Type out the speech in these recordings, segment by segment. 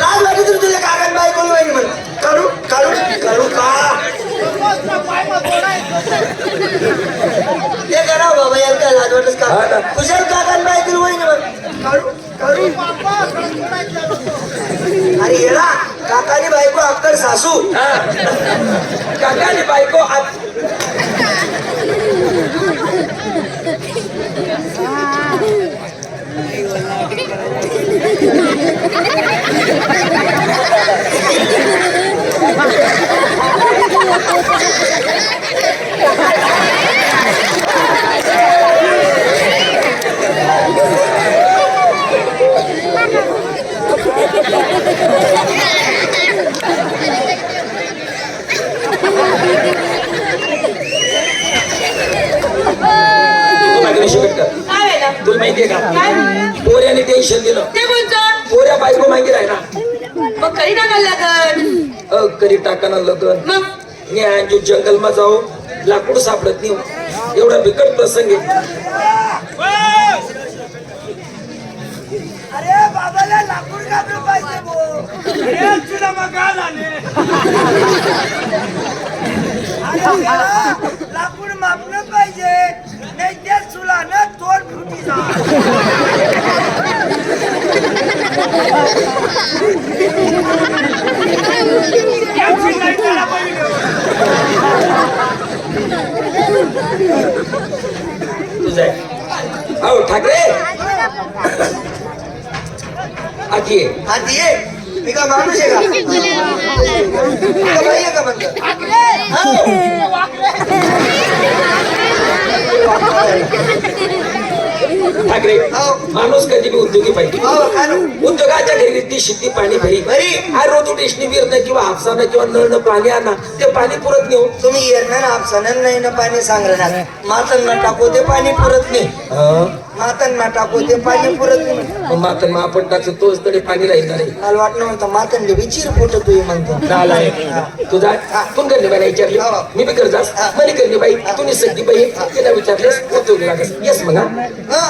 लाज वाटत होती तुला म्हण काढू का? ते करा बाबा यार काय लाज वाटत का. कुशल कागद बायको वहिनी म्हण काढू काढू अरे येडा काकानी बायको अक्कल सासू. काका आणि बायको आत तू माझ्याकडे शिकत कर काय वेळेला? तुला माहितीये का? पोऱ्याने टेन्शन दिलं. ते कोणतं पोऱ्या बायको मागे राहिला. मग कधी टाकायला लागल अ करी टाकाना लगन. मग? मी अंजू जंगल मा जाऊ लाकूड सापडत नाही एवढा बिकट प्रसंग आहे. अरे बाबाला लाकूड कापलं पाहिजे भो. अरे याला लाकूड मापलं पाहिजे नाही ते चुलानं तोड फुटी जा तुझं आहे हो ठाकरे! आती ये. हाती ये. मी का माणूस आहे का? मी का बाई आहे का म्हणलं? ठाकरे हो. माणूस कधी बी उद्योगी पाहिजे हो? उद्योगाच्या घरी ती शेती पाणी भरी भरी. हा रोज टेशनी विरणं किंवा हापसानं किंवा नळनं पाणी आणा ते पाणी पुरत नाही हो. तुम्ही येणार आपसानं नाही ना पाणी सांगणार मातन ना टाकू ते पाणी पुरत नाही? मातन ना टाकू ते पाणी पुरत नाही. मग मग आपण टाकतो तोच तरी पाणी राहील नाही. मला वाटलं म्हणतं मातन विचार पोट तुझी म्हणतो. तुझा तू करणे बाई? विचारली? हो. मी बी मनी करणे बाई. तुम्ही सगळी बाई. तिला विचारलेस उद्योग लागस येस मग हा?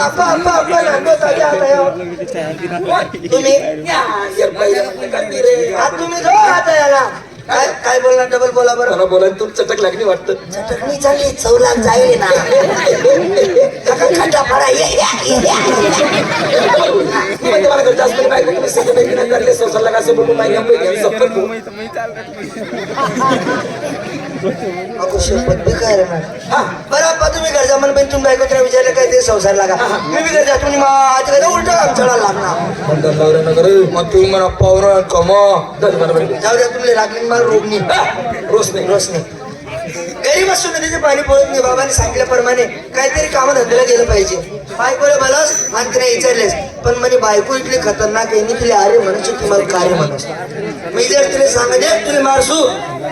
आपा आपा आपा आता या. तुम्ही यार रे. हा तुम्ही जाऊ आता याला. काय काय बोलणार? डबल बोला बरं. मला बोलायला तू चटक लागली वाटतं. चटणी चालली चौलाक जाईल ना. काका ये, ये, ये, ये. मी म्हणते मला जास्त कोणी बायको तुम्ही सगळे नाही करले लागा असं बोलून माहिती आहे, पैकी सप्पन भाऊ. अगो शपथ बी काय रे मॅडम हा, बरं आपा तुम्ही घरचा म्हण पण तुम्ही बायको तुला विचारलं काय ते संसार लागा. मी बी घरचा तुम्ही आज काय उलट लागणार. नवरा नगर मग तुम्ही म्हणा पाहुणा कमा. जाऊ द्या तुम्ही लागली मला रोग नाही. रोज नाही. रोज नाही. गरीब असून त्याचे पाणी पळत नाही बाबाने सांगितल्याप्रमाणे काहीतरी कामं धंद्याला गेलं पाहिजे. बायकोला बोलास आणि तिने विचारलेस पण म्हणे बायको इथली खतरनाक आहे तिला अरे म्हणून तुम्हाला कार्य म्हणस मी जर तिला सांगत तुला मारसू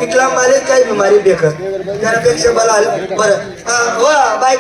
इथला मालिक काय बिमारी बेकर त्यापेक्षा मला आलं बरं अं, वा बायको